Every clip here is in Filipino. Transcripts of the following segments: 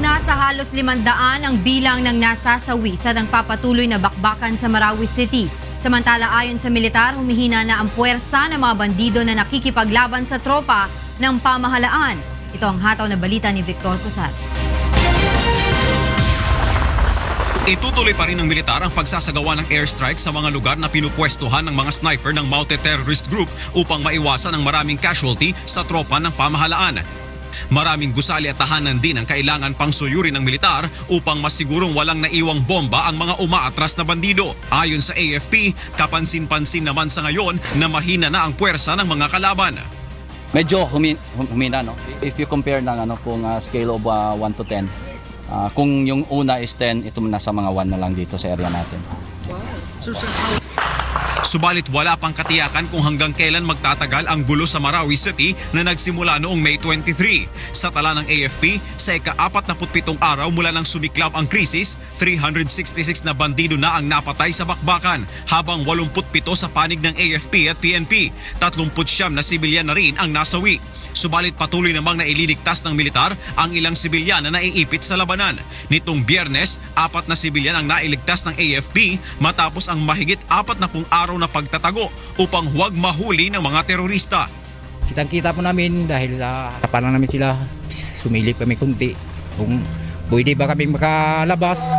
Nasa halos limandaan ang bilang ng nasasawi sa nagpapatuloy na bakbakan sa Marawi City. Samantala ayon sa militar, humihina na ang puwersa ng mga bandido na nakikipaglaban sa tropa ng pamahalaan. Ito ang hataw na balita ni Victor Cusat. Itutuloy pa rin ng militar ang pagsasagawa ng airstrike sa mga lugar na pinupwestuhan ng mga sniper ng Mounted Terrorist Group upang maiwasan ang maraming casualty sa tropa ng pamahalaan. Maraming gusali at tahanan din ang kailangan pang suyurin ng militar upang masigurong walang naiwang bomba ang mga umaatras na bandido. Ayon sa AFP, kapansin-pansin naman sa ngayon na mahina na ang puwersa ng mga kalaban. medyo humi, hum- humina no if you compare ng ano kung ah, scale of ah, 1 to 10 ah, kung yung una is 10 ito nasa mga 1 na lang dito sa area natin Subalit wala pang katiyakan kung hanggang kailan magtatagal ang gulo sa Marawi City na nagsimula noong May 23. Sa tala ng AFP, sa ika-47 araw mula nang sumiklab ang krisis, 366 na bandido na ang napatay sa bakbakan, habang 87 sa panig ng AFP at PNP. 39 na sibilyan na rin ang nasawi. Subalit patuloy namang naililigtas ng militar ang ilang sibilyan na naiipit sa labanan. Nitong biyernes, apat na sibilyan ang nailigtas ng AFP matapos ang mahigit apat na pung araw na pagtatago upang huwag mahuli ng mga terorista. Kitang-kita po namin dahil sa harapan namin sila, sumilip kami kunti. Kung pwede ba kami makalabas,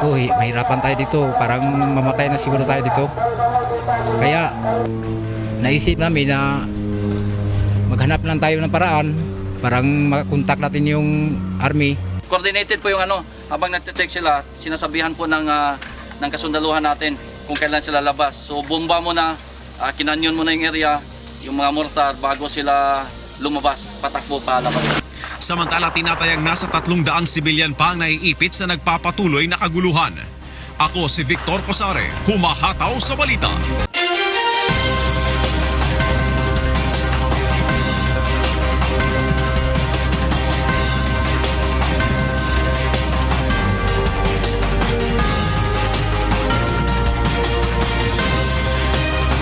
ko, "Hi- mahirapan tayo dito, parang mamatay na siguro tayo dito. Kaya naisip namin na maghanap lang tayo ng paraan, parang makontak natin yung army coordinated po yung ano habang nagte-check sila sinasabihan po ng ah, ng kasundaluhan natin kung kailan sila labas so bomba mo na ah, kinanyon mo na yung area yung mga mortar bago sila lumabas patakbo pa labas Samantala tinatayang nasa tatlong daang sibilyan pa ang naiipit sa nagpapatuloy na kaguluhan. Ako si Victor Cosare, humahataw sa balita.